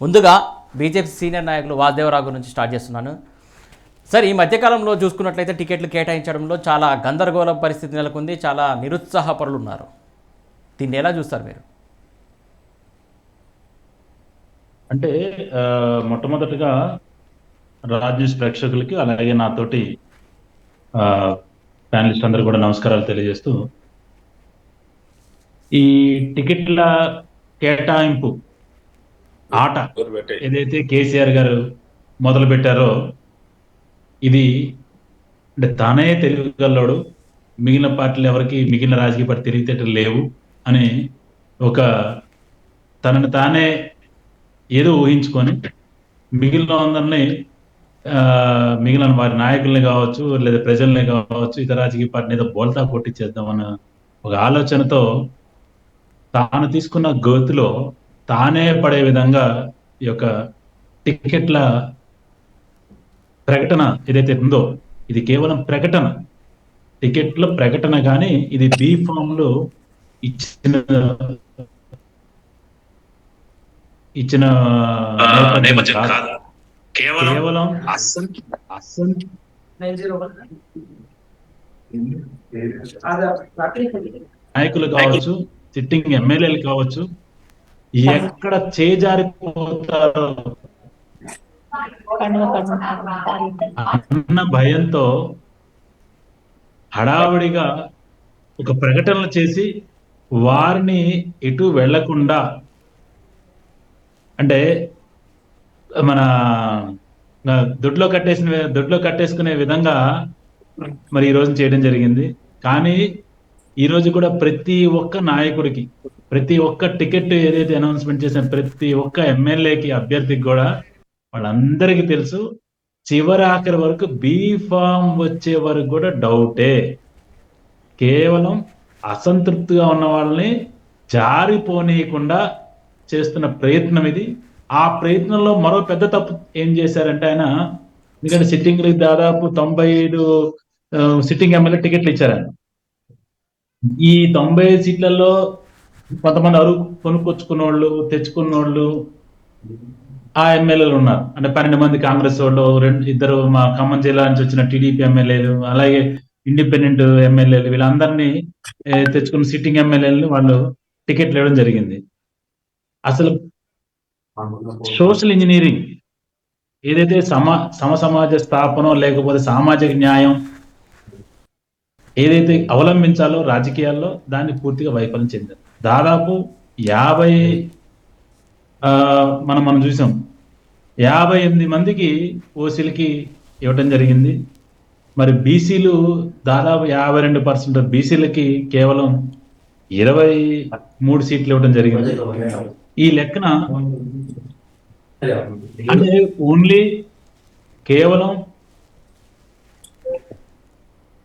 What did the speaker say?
ముందుగా BJP senior నాయకులు వాసుదేవరావు నుంచి స్టార్ట్ చేస్తున్నాను. సార్ ఈ మధ్యకాలంలో చూసుకున్నట్లయితే టికెట్లు కేటాయించడంలో చాలా గందరగోళ పరిస్థితి నెలకొంది చాలా నిరుత్సాహపరులు ఉన్నారు దీన్ని ఎలా చూస్తారు మీరు? అంటే మొట్టమొదటిగా రాజేష్ ప్రేక్షకులకి అలాగే నాతోటి ప్యానలిస్ట్ అందరూ కూడా నమస్కారాలు తెలియజేస్తూ ఈ టికెట్ల కేటాయింపు ఆట ఏదైతే కేసీఆర్ గారు మొదలు పెట్టారో ఇది అంటే తానే తెలియగలడు మిగిలిన పార్టీలు ఎవరికి మిగిలిన రాజకీయ పార్టీ తెలివితేటలు లేవు అని ఒక తనని తానే ఏదో ఊహించుకొని మిగిలిన అందరినీ ఆ, మిగిలిన వారి నాయకుల్ని కావచ్చు లేదా ప్రజల్ని కావచ్చు ఇతర రాజకీయ పార్టీని ఏదో బోల్తా కొట్టించేద్దామన్న ఒక ఆలోచనతో తాను తీసుకున్న గోతిలో తానే పడే విధంగా ఈ యొక్క టికెట్ల ప్రకటన ఏదైతే ఉందో ఇది కేవలం ప్రకటన. టికెట్ల ప్రకటన కానీ ఇది బీ ఫామ్లో ఇచ్చిన ఇచ్చిన కేవలం నాయకులు కావచ్చు సిట్టింగ్ ఎమ్మెల్యేలు కావచ్చు ఎక్కడ చేజారిపోతారో అన్న భయంతో హడావుడిగా ఒక ప్రకటనలు చేసి వారిని ఎటు వెళ్ళకుండా అంటే మన దొడ్లో కట్టేసిన దొడ్లో కట్టేసుకునే విధంగా మరి ఈ రోజు చేయడం జరిగింది. కానీ ఈ రోజు కూడా ప్రతి ఒక్క నాయకుడికి ప్రతి ఒక్క టికెట్ ఏదైతే అనౌన్స్మెంట్ చేసిన ప్రతి ఒక్క ఎమ్మెల్యేకి అభ్యర్థికి కూడా వాళ్ళందరికీ తెలుసు చివరి ఆఖరి వరకు బీ ఫామ్ వచ్చే వరకు కూడా డౌటే. కేవలం అసంతృప్తిగా ఉన్న వాళ్ళని జారిపోనీయకుండా చేస్తున్న ప్రయత్నం ఇది. ఆ ప్రయత్నంలో మరో పెద్ద తప్పు ఏం చేశారంటే ఆయన ఎందుకంటే సిట్టింగ్ దాదాపు తొంభై ఐదు సిట్టింగ్ ఎమ్మెల్యే టికెట్లు ఇచ్చారు ఆయన. ఈ తొంభై సీట్లలో కొంతమంది అరువు కొనుక్కొచ్చుకున్న వాళ్ళు తెచ్చుకున్న వాళ్ళు ఆ ఎమ్మెల్యేలు ఉన్నారు. అంటే పన్నెండు మంది కాంగ్రెస్ వాళ్ళు రెండు ఇద్దరు మా ఖమ్మం జిల్లా నుంచి వచ్చిన టీడీపీ ఎమ్మెల్యేలు అలాగే ఇండిపెండెంట్ ఎమ్మెల్యేలు వీళ్ళందరినీ తెచ్చుకున్న సిట్టింగ్ ఎమ్మెల్యేలు వాళ్ళు టికెట్లు ఇవ్వడం జరిగింది. అసలు సోషల్ ఇంజనీరింగ్ ఏదైతే సమ సమ సమాజ స్థాపన లేకపోతే సామాజిక న్యాయం ఏదైతే అవలంబించాలో రాజకీయాల్లో దాన్ని పూర్తిగా వైఫల్యం చెందారు. దాదాపు యాభై మనం మనం చూసాం. యాభై ఎనిమిది మందికి ఓసీలకి ఇవ్వటం జరిగింది. మరి బీసీలు దాదాపు యాభై రెండు పర్సెంట్ బీసీలకి కేవలం ఇరవై మూడు సీట్లు ఇవ్వడం జరిగింది. ఈ లెక్కన అంటే ఓన్లీ కేవలం